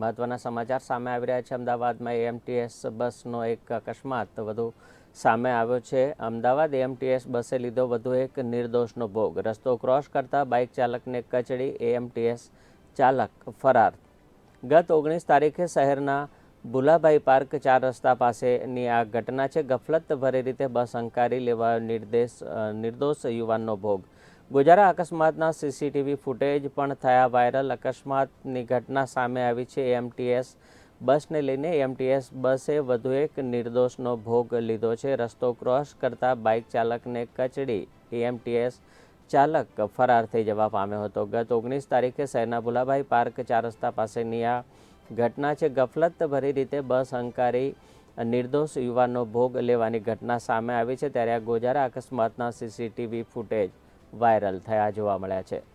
મહત્વના સમાચાર સામે આવી રહ્યા છે. અમદાવાદમાં એએમટીએસ બસનો એક અકસ્માત વધુ સામે આવ્યો છે. અમદાવાદ એએમટીએસ બસે લીધો વધુ એક નિર્દોષનો ભોગ. રસ્તો ક્રોસ કરતા બાઇક ચાલકને કચડી એએમટીએસ ચાલક ફરાર. ગત ઓગણીસ તારીખે શહેરના ભુલાભાઈ પાર્ક ચાર રસ્તા પાસેની આ ઘટના છે. ગફલત ભરી રીતે બસ અંકારી લેવા નિર્દેશ, નિર્દોષ યુવાનનો ભોગ. ગોજારા અકસ્માતના સીસીટીવી ફૂટેજ પણ થયા વાયરલ. અકસ્માતની ઘટના સામે આવી છે. એમટીએસ બસને લઈને એમટીએસ બસે વધુ એક નિર્દોષનો ભોગ લીધો છે. રસ્તો ક્રોસ કરતા બાઇક ચાલકને કચડી એમટીએસ ચાલક ફરાર થઈ જવા પામ્યો હતો. ગત ઓગણીસ તારીખે શહેરના ભુલાભાઈ પાર્ક ચાર રસ્તા પાસેની આ ઘટના છે. ગફલત ભરી રીતે બસ અંકારી નિર્દોષ યુવાનનો ભોગ લેવાની ઘટના સામે આવી છે. ત્યારે આ ગોજારા અકસ્માતના સીસીટીવી ફૂટેજ વાયરલ થયા જોવા મળ્યા છે.